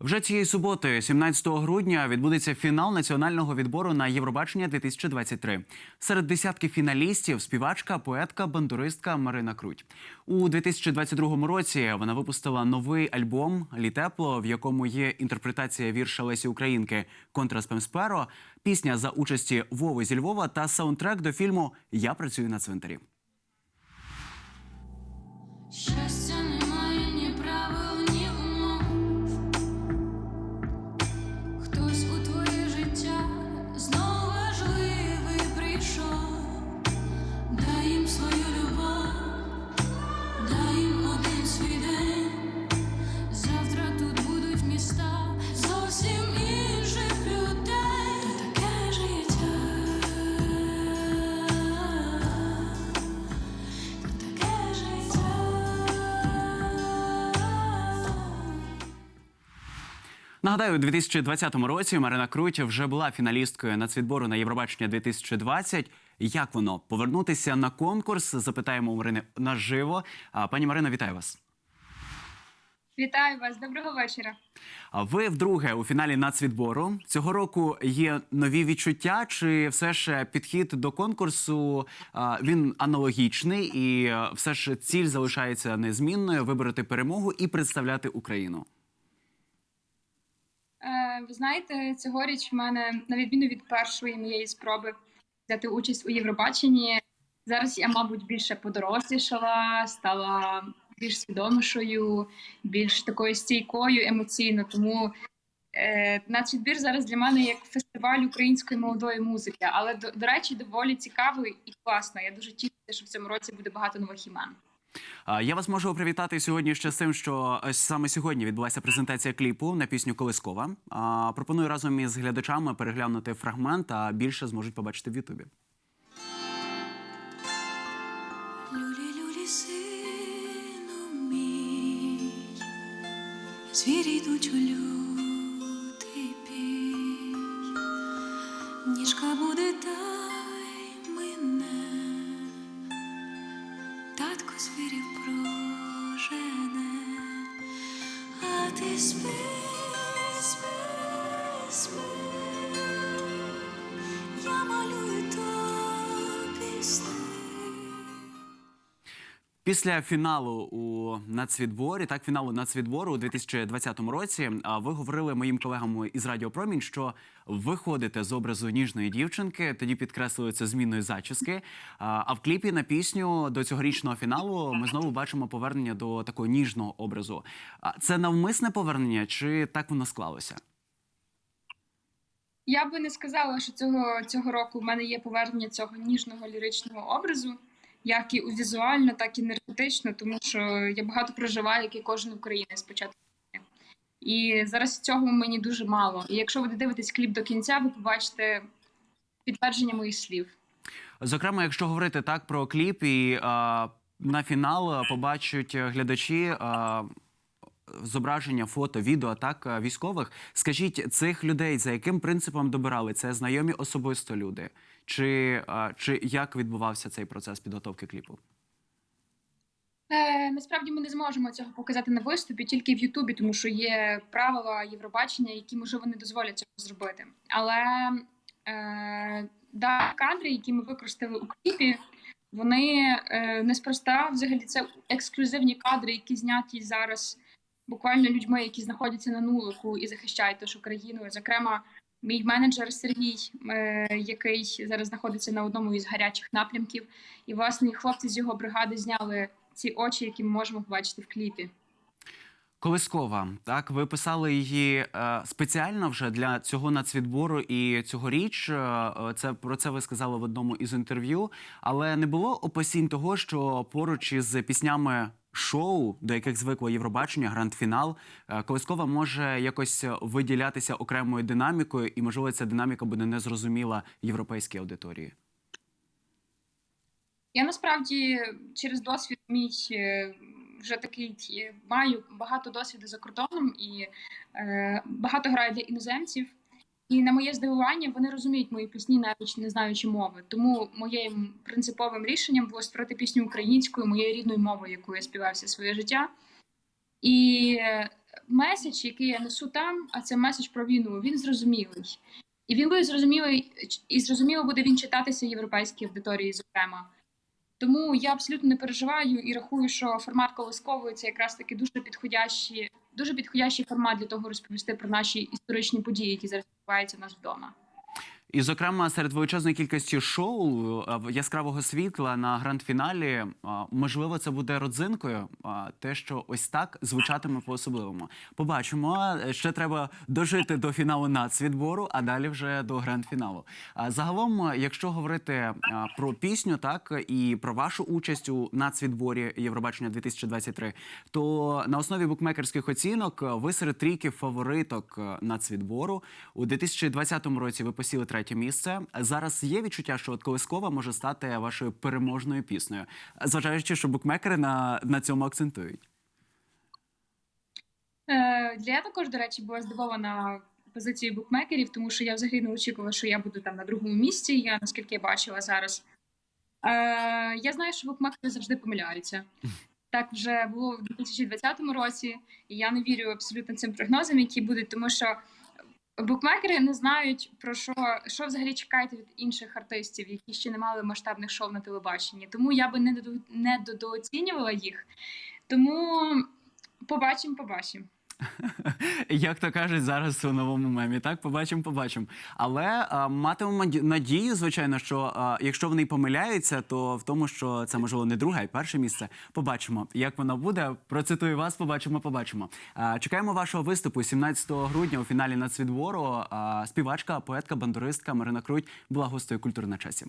Вже цієї суботи, 17 грудня, відбудеться фінал національного відбору на Євробачення 2023. Серед десятків фіналістів співачка, поетка, бандуристка Марина Круть. У 2022 році вона випустила новий альбом Літепло, в якому є інтерпретація вірша Лесі Українки Контра Спемсперо, пісня за участі Вови зі Львова та саундтрек до фільму Я працюю на цвинтарі. Щастя Нагадаю, у 2020 році Марина Круть вже була фіналісткою нацвідбору на Євробачення 2020. Як воно повернутися на конкурс? Запитаємо у Марини наживо. А, Пані Марина, вітаю вас. Вітаю вас, доброго вечора. А Ви вдруге у фіналі нацвідбору. Цього року є нові відчуття, чи все ж підхід до конкурсу а, він аналогічний, і все ж ціль залишається незмінною вибороти перемогу і представляти Україну. Ви знаєте, цьогоріч в мене, на відміну від першої моєї спроби взяти участь у Євробаченні, зараз я, мабуть, більше подорослішала, стала більш свідомішою, більш такою стійкою емоційно. Тому е, нацвідбір зараз для мене як фестиваль української молодої музики. Але до, до речі, доволі цікавий і класно. Я дуже тішуся, що в цьому році буде багато нових імен. Я вас можу привітати сьогодні ще з тим, що е, саме сьогодні відбулася презентація кліпу на пісню Колискова. Пропоную разом із глядачами переглянути фрагмент, а більше зможуть побачити в Ютубі. Люлі, люлі, звірі йдуть у лютий татко звірів прожене, а ти спи, Після фіналу у нацвідборі, так фіналу нацвідбору у 2020 році, ви говорили моїм колегам із Радіо Промінь, що виходите з образу ніжної дівчинки, тоді підкреслили зміною зачіски. А в кліпі на пісню до цьогорічного фіналу ми знову бачимо повернення до такого ніжного образу. Це навмисне повернення, чи так воно склалося? Я би не сказала, що цього, цього року в мене є повернення цього ніжного ліричного образу, як і у візуально, так і енергетично, тому що я багато проживаю, як і кожен українець спочатку. І зараз цього мені дуже мало. І якщо ви дивитесь кліп до кінця, ви побачите підтвердження моїх слів. Зокрема, якщо говорити так про кліп, і а, на фінал побачать е, глядачі. А, Зображення, фото, відео так військових. Скажіть цих людей за яким принципом добирали? Це знайомі особисто люди? Чи, чи як відбувався цей процес підготовки кліпу? Е, насправді ми не зможемо цього показати на виступі тільки в Ютубі, тому що є правила Євробачення, які можливо не дозволять цього зробити. Але е, да, кадри, які ми використали у кліпі, вони е, неспроста взагалі це ексклюзивні кадри, які зняті зараз буквально людьми, які знаходяться на нулику і захищають нашу країну. Зокрема, мій менеджер Сергій, е, який зараз знаходиться на одному із гарячих напрямків, і власне хлопці з його бригади зняли ці очі, які ми можемо побачити в кліпі. Колискова, так ви писали її е, спеціально вже для цього нацвідбору і цьогоріч. Е, це про це ви сказали в одному із інтерв'ю. Але не було опасінь того, що поруч із піснями шоу, до яких звикло Євробачення, гранд-фінал, е, Колискова може якось виділятися окремою динамікою, і можливо ця динаміка буде незрозуміла європейській аудиторії. Я насправді через досвід мій е, вже такий е, маю багато досвіду за кордоном і е, багато граю для іноземців. І на моє здивування вони розуміють мої пісні, навіть не знаючи мови. Тому моїм принциповим рішенням було створити пісню українською, моєю рідною мовою, яку я співав все своє життя. І меседж, який я несу там, а це меседж про війну, він зрозумілий. І він буде зрозумілий, і зрозуміло буде він читатися європейській аудиторії, зокрема. Тому я абсолютно не переживаю і рахую, що формат колискової це якраз таки дуже підходящий, дуже підходящий формат для того розповісти про наші історичні події, які зараз відбуваються в нас вдома. І, зокрема, серед величезної кількості шоу е, яскравого світла на гранд-фіналі, можливо, це буде родзинкою. Те, що ось так звучатиме по-особливому. Побачимо. Е, Ще треба дожити до фіналу нацвідбору, а далі вже до гранд-фіналу. Загалом, е, якщо говорити про пісню, так і про вашу участь у нацвідборі Євробачення 2023, то на основі букмекерських оцінок е, ви серед трійки фавориток е, нацвідбору у 2020 році ви посіли третє місце. Зараз є відчуття, що от колискова може стати вашою переможною піснею, зважаючи, що букмекери на, на цьому акцентують. Е, для я також, до речі, була здивована позицією букмекерів, тому що я взагалі не очікувала, що я буду там на другому місці. Я наскільки я бачила зараз. Е, я знаю, що букмекери завжди помиляються. Так вже було в 2020 році, і я не вірю абсолютно цим прогнозам, які будуть, тому що букмекери не знають про що, що взагалі чекають від інших артистів, які ще не мали масштабних шоу на телебаченні. Тому я би не додо- не додооцінювала їх. Тому побачимо, побачимо. Як то кажуть зараз у новому мемі, так побачимо, побачимо. Але а, матимемо надію, звичайно, що а, якщо вони помиляються, то в тому, що це можливо не друге, а й перше місце. Побачимо, як воно буде. Процитую вас, побачимо, побачимо. А, чекаємо вашого виступу 17 грудня у фіналі нацвідбору. А, співачка, поетка, бандуристка Марина Круть була гостею культури на часі.